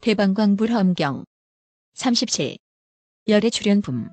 대방광 불 험경 37. 열의 출연품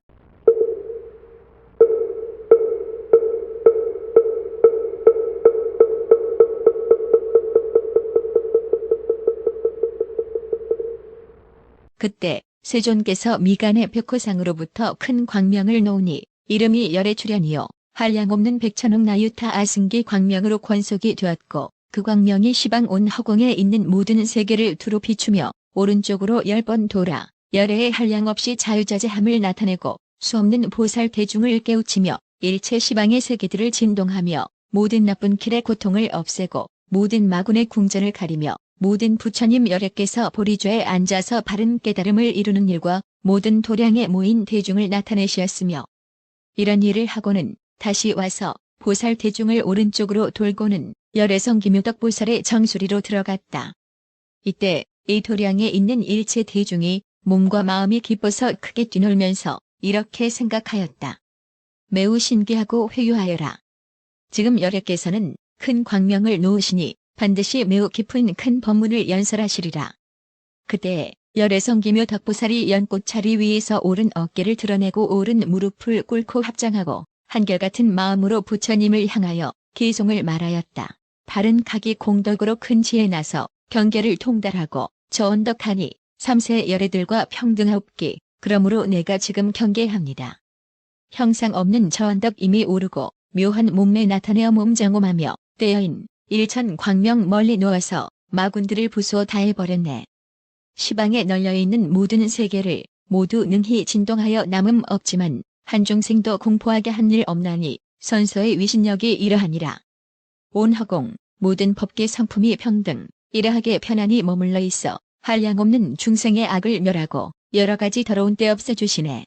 그때 세존께서 미간의 벽호상으로부터 큰 광명을 놓으니 이름이 열의 출현이요. 한량없는 백천억 나유타 아승기 광명으로 권속이 되었고 그 광명이 시방 온 허공에 있는 모든 세계를 두루 비추며 오른쪽으로 열 번 돌아 열애의 한량없이 자유자재함을 나타내고 수없는 보살 대중을 깨우치며 일체 시방의 세계들을 진동하며 모든 나쁜 길의 고통을 없애고 모든 마군의 궁전을 가리며 모든 부처님 열애께서 보리좌에 앉아서 바른 깨달음을 이루는 일과 모든 도량에 모인 대중을 나타내시었으며 이런 일을 하고는 다시 와서 보살 대중을 오른쪽으로 돌고는 열애성 김효덕 보살의 정수리로 들어갔다. 이때 이 도량에 있는 일체 대중이 몸과 마음이 기뻐서 크게 뛰놀면서 이렇게 생각하였다. 매우 신기하고 회유하여라. 지금 열애께서는 큰 광명을 놓으시니 반드시 매우 깊은 큰 법문을 연설하시리라. 그때 열애 성 기묘 덕보살이 연꽃차리 위에서 오른 어깨를 드러내고 오른 무릎을 꿇고 합장하고 한결같은 마음으로 부처님을 향하여 기송을 말하였다. 바른 각이 공덕으로 큰 지에 나서 경계를 통달하고 저 언덕하니 삼세 열애들과 평등하옵기 그러므로 내가 지금 경계합니다. 형상 없는 저 언덕 이미 오르고 묘한 몸매 나타내어 몸장엄하며 떼어인 일천 광명 멀리 놓아서 마군들을 부수어 다 해버렸네. 시방에 널려있는 모든 세계를 모두 능히 진동하여 남음 없지만 한 중생도 공포하게 한 일 없나니 선서의 위신력이 이러하니라. 온 허공 모든 법계 성품이 평등 이러하게 편안히 머물러 있어 한량 없는 중생의 악을 멸하고 여러 가지 더러운 때 없애 주시네.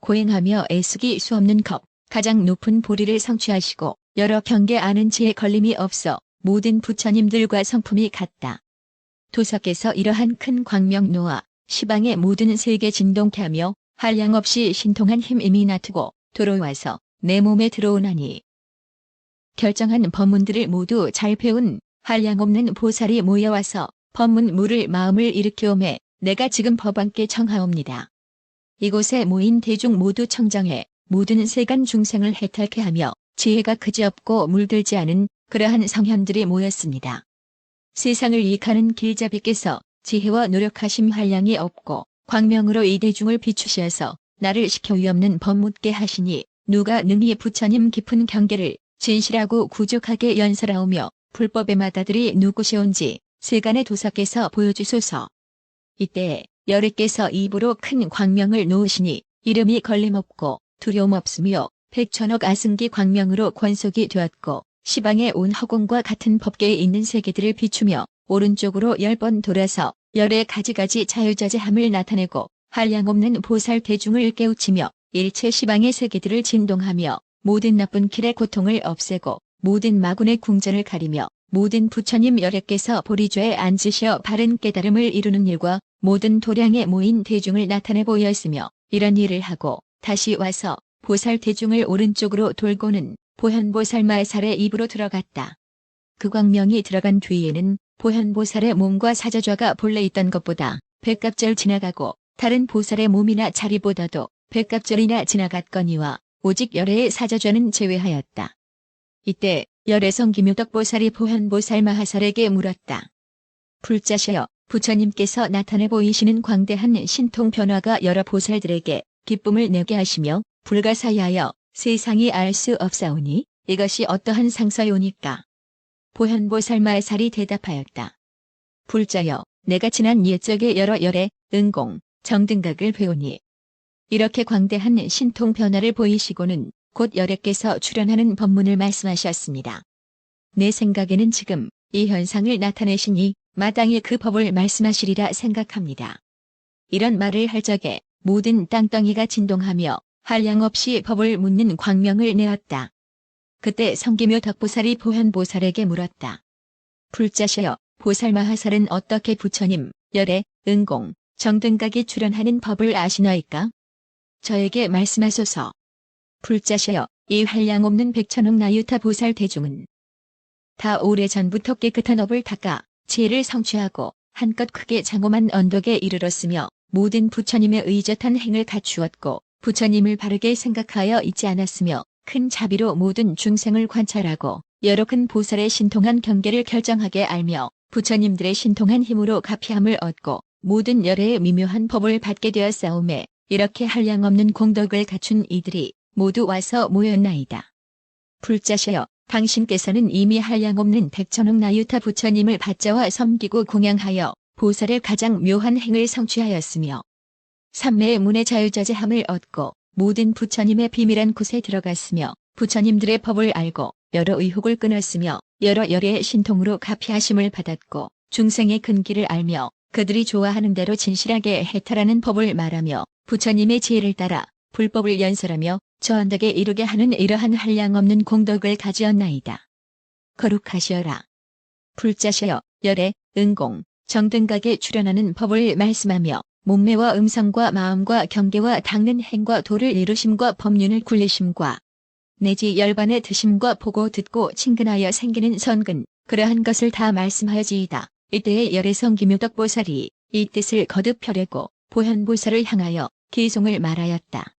고행하며 애쓰기 수 없는 컵 가장 높은 보리를 성취하시고 여러 경계 아는 지에 걸림이 없어 모든 부처님들과 성품이 같다. 도석에서 이러한 큰 광명 놓아 시방의 모든 세계 진동케 하며 한량 없이 신통한 힘 이미 나트고 돌아와서 내 몸에 들어오나니 결정한 법문들을 모두 잘 배운 한량없는 보살이 모여와서 법문 물을 마음을 일으키오매 내가 지금 법왕께 청하옵니다. 이곳에 모인 대중 모두 청정해 모든 세간 중생을 해탈케 하며 지혜가 그지없고 물들지 않은 그러한 성현들이 모였습니다. 세상을 이익하는 길잡이께서 지혜와 노력하심 한량이 없고 광명으로 이 대중을 비추셔서 나를 시켜 위없는 법묻게 하시니 누가 능히 부처님 깊은 경계를 진실하고 구족하게 연설하오며 불법의 마다들이 누구시온지 세간의 도사께서 보여주소서. 이때 열애께서 입으로 큰 광명을 놓으시니 이름이 걸림없고 두려움 없으며 백천억 아승기 광명으로 권속이 되었고 시방의 온 허공과 같은 법계에 있는 세계들을 비추며 오른쪽으로 열 번 돌아서 열의 가지가지 자유자재함을 나타내고 한량없는 보살 대중을 깨우치며 일체 시방의 세계들을 진동하며 모든 나쁜 길의 고통을 없애고 모든 마군의 궁전을 가리며 모든 부처님 열애께서 보리좌에 앉으셔 바른 깨달음을 이루는 일과 모든 도량에 모인 대중을 나타내 보였으며 이런 일을 하고 다시 와서 보살 대중을 오른쪽으로 돌고는 보현보살마살의 입으로 들어갔다. 그 광명이 들어간 뒤에는 보현보살의 몸과 사자좌가 본래 있던 것보다 백갑절 지나가고 다른 보살의 몸이나 자리보다도 백갑절이나 지나갔거니와 오직 열애의 사자좌는 제외하였다. 이때 열애성 김효덕 보살이 보현보살 마하살에게 물었다. 불자셔여 부처님께서 나타내 보이시는 광대한 신통 변화가 여러 보살들에게 기쁨을 내게 하시며 불가사의하여 세상이 알 수 없사오니 이것이 어떠한 상사요니까. 보현보살 마하살이 대답하였다. 불자여 내가 지난 옛적의 여러 열의 은공, 정등각을 배우니 이렇게 광대한 신통 변화를 보이시고는 곧 열애께서 출연하는 법문을 말씀하셨습니다. 내 생각에는 지금 이 현상을 나타내시니 마땅히 그 법을 말씀하시리라 생각합니다. 이런 말을 할 적에 모든 땅덩이가 진동하며 한량 없이 법을 묻는 광명을 내었다. 그때 성기묘 덕보살이 보현보살에게 물었다. 불자셔여 보살 마하살은 어떻게 부처님, 열애, 은공, 정등각이 출연하는 법을 아시나이까? 저에게 말씀하소서. 불자셔여 이 한량 없는 백천억 나유타 보살 대중은 다 오래전부터 깨끗한 업을 닦아 지혜를 성취하고 한껏 크게 장엄한 언덕에 이르렀으며 모든 부처님의 의젓한 행을 갖추었고 부처님을 바르게 생각하여 있지 않았으며 큰 자비로 모든 중생을 관찰하고 여러 큰 보살의 신통한 경계를 결정하게 알며 부처님들의 신통한 힘으로 가피함을 얻고 모든 열애의 미묘한 법을 받게 되었사오매 이렇게 한량없는 공덕을 갖춘 이들이 모두 와서 모였나이다. 불자셔여 당신께서는 이미 한량없는 백천억 나유타 부처님을 받자와 섬기고 공양하여 보살의 가장 묘한 행을 성취하였으며 삼매의 문의 자유자재함을 얻고 모든 부처님의 비밀한 곳에 들어갔으며 부처님들의 법을 알고 여러 의혹을 끊었으며 여러 열의 신통으로 가피하심을 받았고 중생의 근기를 알며 그들이 좋아하는 대로 진실하게 해탈하는 법을 말하며 부처님의 지혜를 따라 불법을 연설하며 저 언덕에 이르게 하는 이러한 한량없는 공덕을 가지었나이다. 거룩하시어라. 불자셔여 열애, 은공, 정등각에 출연하는 법을 말씀하며 몸매와 음성과 마음과 경계와 닦는 행과 도를 이루심과 법륜을 굴리심과 내지 열반의 드심과 보고 듣고 친근하여 생기는 선근 그러한 것을 다 말씀하여지이다. 이때의 열애성 기묘덕보살이 이 뜻을 거듭 펴려고 보현보살을 향하여 기송을 말하였다.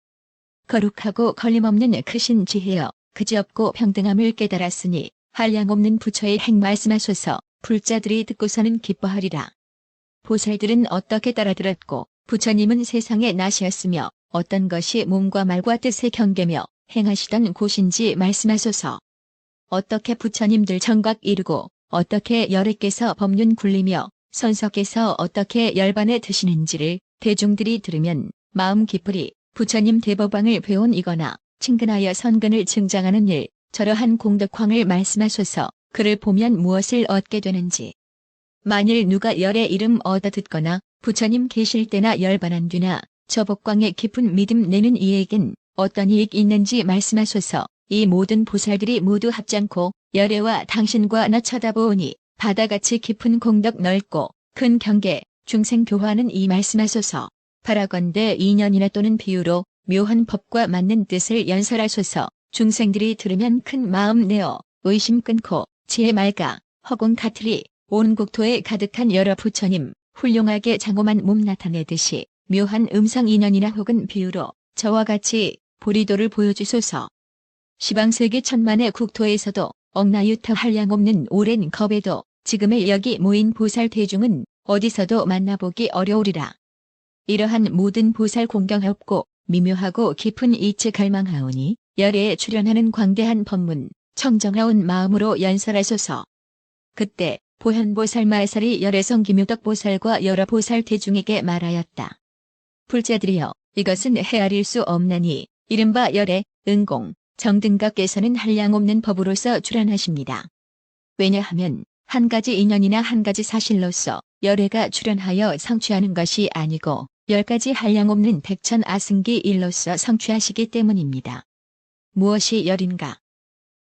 거룩하고 걸림없는 크신 지혜여 그지없고 평등함을 깨달았으니 한량없는 부처의 행 말씀하소서 불자들이 듣고서는 기뻐하리라. 보살들은 어떻게 따라들었고 부처님은 세상에 나시었으며 어떤 것이 몸과 말과 뜻의 경계며 행하시던 곳인지 말씀하소서. 어떻게 부처님들 정각 이루고 어떻게 열애께서 법륜 굴리며 선석께서 어떻게 열반에 드시는지를 대중들이 들으면 마음 깊으리. 부처님 대법왕을 배운 이거나 친근하여 선근을 증장하는 일 저러한 공덕황을 말씀하소서. 그를 보면 무엇을 얻게 되는지 만일 누가 열의 이름 얻어 듣거나 부처님 계실 때나 열반한 뒤나 저 법광에 깊은 믿음 내는 이에겐 어떤 이익 있는지 말씀하소서. 이 모든 보살들이 모두 합장코 열애와 당신과 나 쳐다보오니 바다같이 깊은 공덕 넓고 큰 경계 중생 교화는 이 말씀하소서. 바라건대 인연이나 또는 비유로 묘한 법과 맞는 뜻을 연설하소서. 중생들이 들으면 큰 마음 내어 의심 끊고 지혜 맑아 허공 같으리 온 국토에 가득한 여러 부처님 훌륭하게 장엄한 몸 나타내듯이 묘한 음성 인연이나 혹은 비유로 저와 같이 보리도를 보여주소서. 시방세계 천만의 국토에서도 억나유타 한량 없는 오랜 겁에도 지금의 여기 모인 보살 대중은 어디서도 만나보기 어려우리라. 이러한 모든 보살 공경없고 미묘하고 깊은 이치 갈망하오니 열애에 출연하는 광대한 법문 청정하온 마음으로 연설하소서. 그때 보현보살 마살이 열애성 기묘덕 보살과 여러 보살 대중에게 말하였다. 불자들이여 이것은 헤아릴 수 없나니 이른바 열애, 은공, 정등각께서는 한량없는 법으로서 출연하십니다. 왜냐하면 한 가지 인연이나 한 가지 사실로서 열애가 출연하여 성취하는 것이 아니고 열 가지 한량없는 백천 아승기 일로서 성취하시기 때문입니다. 무엇이 열인가?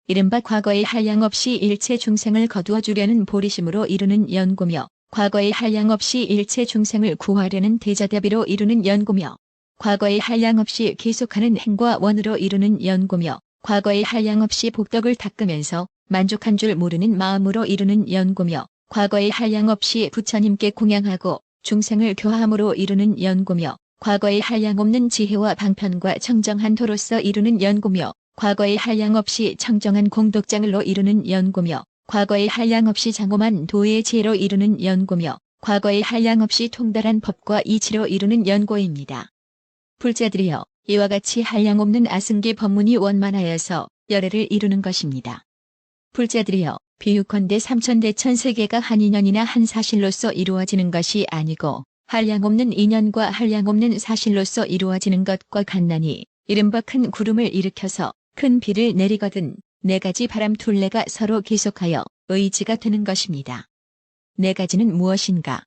이른바 과거의 한량 없이 일체 중생을 거두어 주려는 보리심으로 이루는 연구며 과거의 한량 없이 일체 중생을 구하려는 대자대비로 이루는 연구며 과거의 한량 없이 계속하는 행과 원으로 이루는 연구며 과거의 한량 없이 복덕을 닦으면서 만족한 줄 모르는 마음으로 이루는 연구며 과거의 한량 없이 부처님께 공양하고 중생을 교함으로 이루는 연구며 과거의 한량 없는 지혜와 방편과 청정한 도로서 이루는 연구며 과거의 한량 없이 청정한 공덕장을로 이루는 연구며 과거의 한량 없이 장엄한 도의 지혜로 이루는 연구며 과거의 한량 없이 통달한 법과 이치로 이루는 연구입니다. 불자들이여 이와 같이 한량 없는 아승기 법문이 원만하여서 열애를 이루는 것입니다. 불자들이여 비유컨대 삼천대 천세계가 한 인연이나 한 사실로서 이루어지는 것이 아니고 한량없는 인연과 한량없는 사실로서 이루어지는 것과 같나니 이른바 큰 구름을 일으켜서 큰 비를 내리거든 네 가지 바람 둘레가 서로 계속하여 의지가 되는 것입니다. 네 가지는 무엇인가?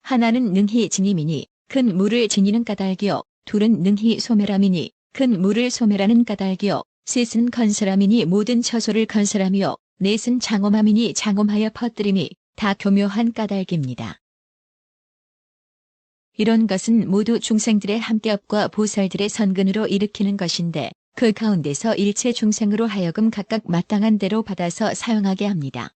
하나는 능히 지님이니 큰 물을 지니는 까닭이요 둘은 능히 소멸함이니 큰 물을 소멸하는 까닭이요 셋은 건설함이니 모든 처소를 건설하며 넷은 장엄함이니 장엄하여 퍼뜨림이 다 교묘한 까닭입니다. 이런 것은 모두 중생들의 함께업과 보살들의 선근으로 일으키는 것인데 그 가운데서 일체 중생으로 하여금 각각 마땅한 대로 받아서 사용하게 합니다.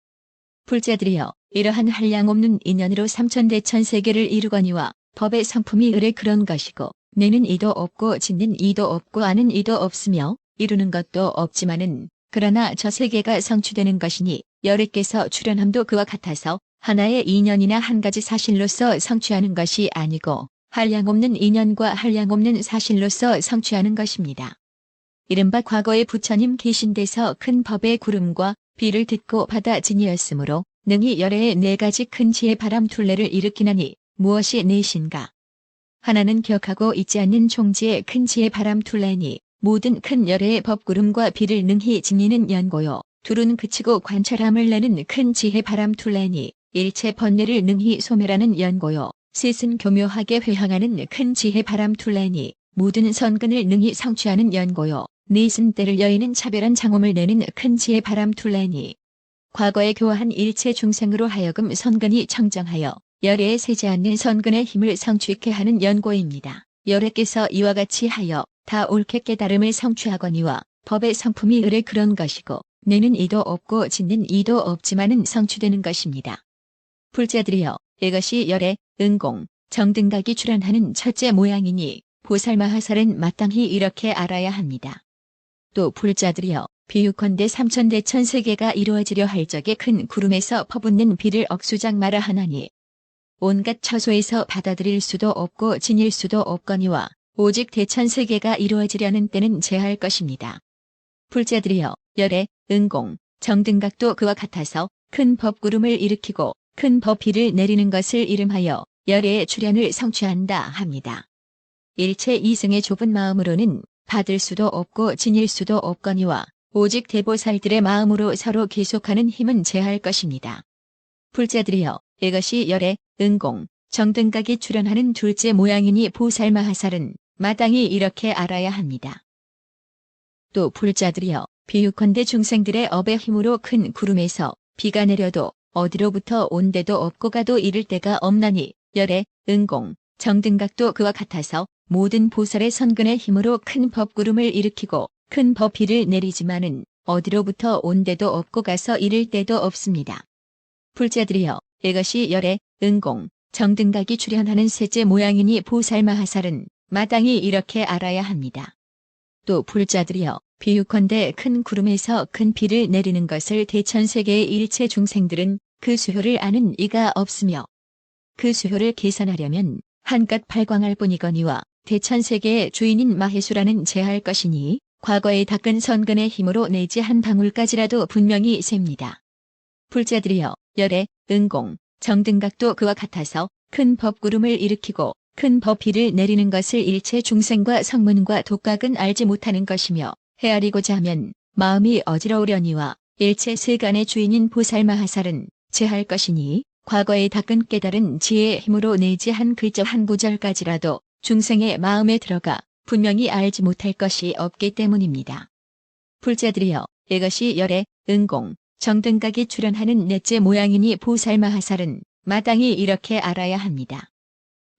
불자들이여 이러한 한량 없는 인연으로 삼천대천 세계를 이루거니와 법의 성품이 의뢰 그런 것이고 내는 이도 없고 짓는 이도 없고 아는 이도 없으며 이루는 것도 없지만은 그러나 저 세계가 성취되는 것이니 열애께서 출현함도 그와 같아서 하나의 인연이나 한 가지 사실로서 성취하는 것이 아니고 한량 없는 인연과 한량 없는 사실로서 성취하는 것입니다. 이른바 과거의 부처님 계신 데서 큰 법의 구름과 비를 듣고 받아지니었으므로 능히 열애의 네 가지 큰 지혜 바람 둘레를 일으키나니 무엇이 넷인가? 하나는 기억하고 있지 않는 총지의 큰 지혜 바람 둘레니 모든 큰 열애의 법구름과 비를 능히 지니는 연고요. 둘은 그치고 관찰함을 내는 큰 지혜 바람 둘레니 일체 번뇌를 능히 소멸하는 연고요. 셋은 교묘하게 회항하는 큰 지혜 바람 둘레니 모든 선근을 능히 성취하는 연고요. 넷은 때를 여의는 차별한 장엄을 내는 큰 지혜 바람 둘레니 과거에 교화한 일체 중생으로 하여금 선근이 청정하여 열애에 세지 않는 선근의 힘을 성취케 하는 연고입니다. 열애께서 이와 같이 하여 다 옳게 깨달음을 성취하거니와 법의 성품이 의뢰 그런 것이고 내는 이도 없고 짓는 이도 없지만은 성취되는 것입니다. 불자들이여 이것이 열애, 은공, 정등각이 출현하는 첫째 모양이니 보살마하살은 마땅히 이렇게 알아야 합니다. 또 불자들이여 비유컨대 삼천대 천 세계가 이루어지려 할 적에 큰 구름에서 퍼붓는 비를 억수장 마라 하나니 온갖 처소에서 받아들일 수도 없고 지닐 수도 없거니와 오직 대천 세계가 이루어지려는 때는 제할 것입니다. 불자들이여 열애, 은공, 정등각도 그와 같아서 큰 법구름을 일으키고 큰 법비를 내리는 것을 이름하여 열애의 출현을 성취한다 합니다. 일체 이승의 좁은 마음으로는 받을 수도 없고 지닐 수도 없거니와 오직 대보살들의 마음으로 서로 계속하는 힘은 제할 것입니다. 불자들이여 이것이 열애, 은공, 정등각이 출현하는 둘째 모양이니 보살마하살은 마땅히 이렇게 알아야 합니다. 또 불자들이여 비유컨대 중생들의 업의 힘으로 큰 구름에서 비가 내려도 어디로부터 온 데도 없고 가도 이를 데가 없나니 열애, 은공, 정등각도 그와 같아서 모든 보살의 선근의 힘으로 큰 법구름을 일으키고 큰 법비를 내리지만은 어디로부터 온 데도 없고 가서 이를 데도 없습니다. 불자들이여 이것이 열애, 은공, 정등각이 출현하는 셋째 모양이니 보살 마하살은 마땅히 이렇게 알아야 합니다. 또 불자들이여 비유컨대 큰 구름에서 큰 비를 내리는 것을 대천세계의 일체 중생들은 그 수효를 아는 이가 없으며 그 수효를 계산하려면 한갓 발광할 뿐이거니와 대천세계의 주인인 마해수라는 제할 것이니 과거의 닦은 선근의 힘으로 내지 한 방울까지라도 분명히 셉니다. 불자들이여 열애, 은공, 정등각도 그와 같아서 큰 법구름을 일으키고 큰 법비를 내리는 것을 일체 중생과 성문과 독각은 알지 못하는 것이며 헤아리고자 하면 마음이 어지러우려니와 일체 세간의 주인인 보살마하살은 제할 것이니 과거의 닦은 깨달은 지혜의 힘으로 내지 한 글자 한 구절까지라도 중생의 마음에 들어가 분명히 알지 못할 것이 없기 때문입니다. 불자들이여 이것이 열애, 은공, 정등각이 출현하는 넷째 모양이니 보살마하살은 마땅히 이렇게 알아야 합니다.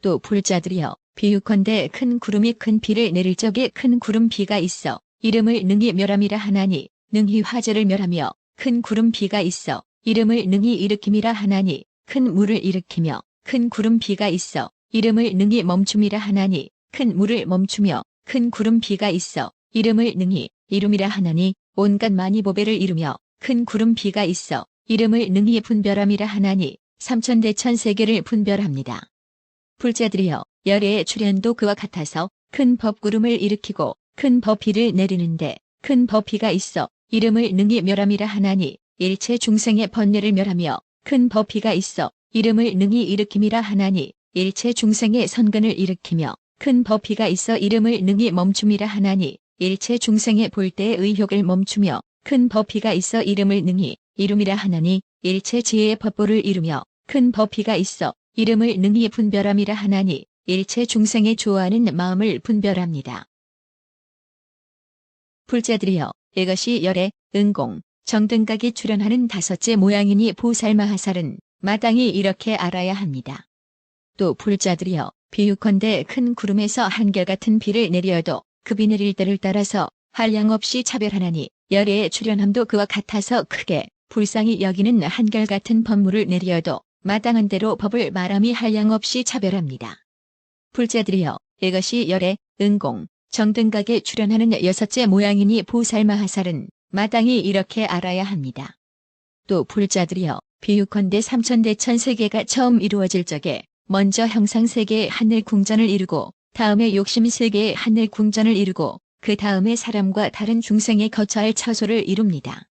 또 불자들이여 비유컨대 큰 구름이 큰 비를 내릴 적에 큰 구름 비가 있어 이름을 능히 멸함이라 하나니 능히 화재를 멸하며 큰 구름 비가 있어 이름을 능히 일으킴이라 하나니 큰 물을 일으키며 큰 구름 비가 있어 이름을 능히 멈춤이라 하나니 큰 물을 멈추며 큰 구름 비가 있어 이름을 능히 이름이라 하나니 온갖 많이 보배를 이루며 큰 구름 비가 있어 이름을 능히 분별함이라 하나니 삼천대천 세계를 분별합니다. 불자들이여 열애의 출현도 그와 같아서 큰 법구름을 일으키고 큰 법비를 내리는데 큰 법비가 있어 이름을 능히 멸함이라 하나니 일체 중생의 번뇌를 멸하며 큰 법비가 있어 이름을 능히 일으킴이라 하나니 일체 중생의 선근을 일으키며 큰 법비가 있어 이름을 능히 멈춤이라 하나니 일체 중생의 볼 때의 의욕을 멈추며 큰 법비가 있어 이름을 능히 이름이라 하나니 일체 지혜의 법보를 이루며 큰 법비가 있어 이름을 능히 분별함이라 하나니 일체 중생의 좋아하는 마음을 분별합니다. 불자들이여 이것이 열애, 은공, 정등각이 출현하는 다섯째 모양이니 보살마하살은 마땅히 이렇게 알아야 합니다. 또 불자들이여 비유컨대 큰 구름에서 한결같은 비를 내려도 그 비 내릴 때를 따라서 한량 없이 차별하나니 열애의 출현함도 그와 같아서 크게 불쌍히 여기는 한결같은 법물을 내려도 마땅한 대로 법을 말함이 한량 없이 차별합니다. 불자들이여 이것이 열애, 은공, 정등각에 출현하는 여섯째 모양이니 보살마하살은 마땅히 이렇게 알아야 합니다. 또 불자들이여 비유컨대 삼천대천 세계가 처음 이루어질 적에 먼저 형상 세계의 하늘 궁전을 이루고 다음에 욕심 세계의 하늘 궁전을 이루고 그 다음에 사람과 다른 중생의 거처할 처소를 이룹니다.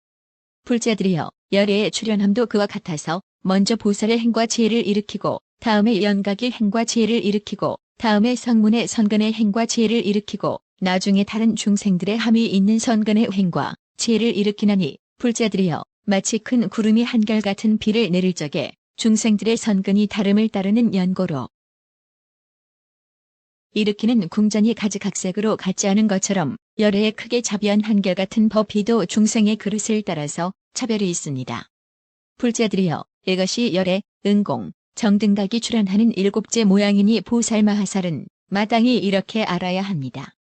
불자들이여 열애의 출현함도 그와 같아서 먼저 보살의 행과 지혜를 일으키고 다음에 연각의 행과 지혜를 일으키고 다음에 성문의 선근의 행과 지혜를 일으키고 나중에 다른 중생들의 함이 있는 선근의 행과 지혜를 일으키나니 불자들이여 마치 큰 구름이 한결같은 비를 내릴 적에 중생들의 선근이 다름을 따르는 연고로 일으키는 궁전이 가지각색으로 같지 않은 것처럼 열애에 크게 자비한 한결같은 법비도 중생의 그릇을 따라서 차별이 있습니다. 불자들이여 이것이 열애, 은공, 정등각이 출현하는 일곱째 모양이니 보살마하살은 마땅히 이렇게 알아야 합니다.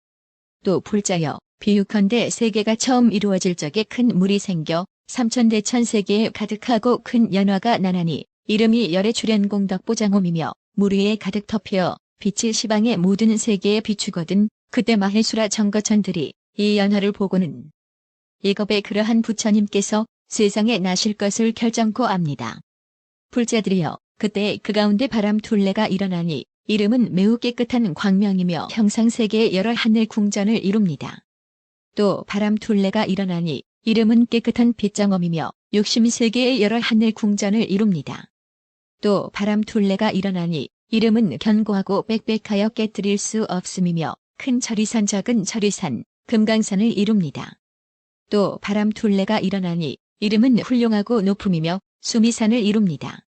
또 불자여 비유컨대 세계가 처음 이루어질 적에 큰 물이 생겨 삼천대천 세계에 가득하고 큰 연화가 나나니 이름이 열의 출현공 덕보장홈이며 물 위에 가득 덮여 빛이 시방의 모든 세계에 비추거든 그때 마해수라 정거천들이 이 연화를 보고는 이겁에 그러한 부처님께서 세상에 나실 것을 결정코 압니다. 불자들이여 그때 그 가운데 바람 둘레가 일어나니 이름은 매우 깨끗한 광명이며 형상세계의 여러 하늘 궁전을 이룹니다. 또 바람 둘레가 일어나니 이름은 깨끗한 빗장엄이며 욕심세계의 여러 하늘 궁전을 이룹니다. 또 바람 둘레가 일어나니 이름은 견고하고 빽빽하여 깨뜨릴 수 없음이며 큰 철이산 작은 철이산 금강산을 이룹니다. 또 바람 둘레가 일어나니 이름은 훌륭하고 높음이며 수미산을 이룹니다.